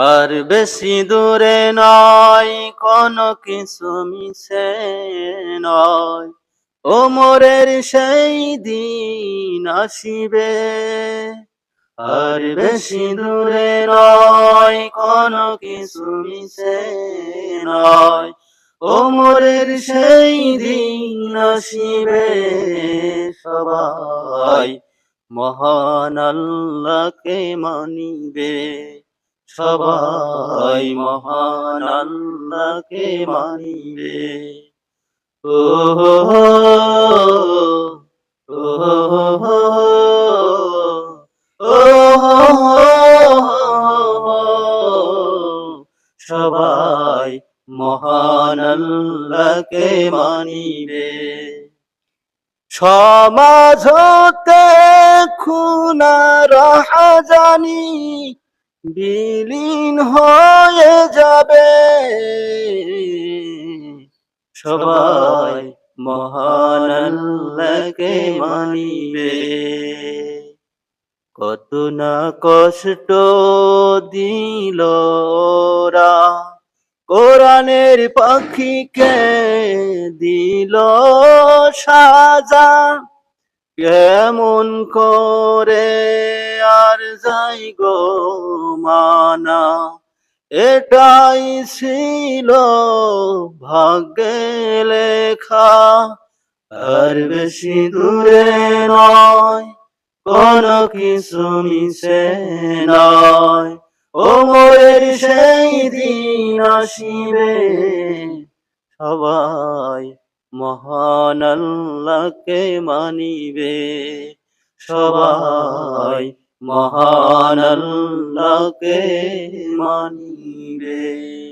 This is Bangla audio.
আর বেশি দূরে নয়, কোনো কিছু মিশে নয়। ওমরের সেই দিন আসিবে। আর বেশি দূরে নয়, কোনো কিছু মিশে নয়। ওমরের সেই দিন আসিবে সবাই। মহান আল্লাহকে মানিবে। সবাই মহান আল্লাহকে মানিবে। ও সবাই মহান আল্লাহকে মানিবে। সমাজ হতে খুনা রাহাজানি বিলীন হয়ে যাবে। সবাই মহান মানিবে। কত না কষ্ট দিল কোরআনের পাখিকে দিল সাজা। কেমন করে আর যাই গো মানা? এটাই ছিল ভাগ্যে লেখা। আর বেশি দূরে নয়, কোন কিছু মিশে নয়। ওমরের সেই দিন আসিবে সবাই। মহান আল্লাহকে মানিবে। সবাই মহান আল্লাহকে মানিবে।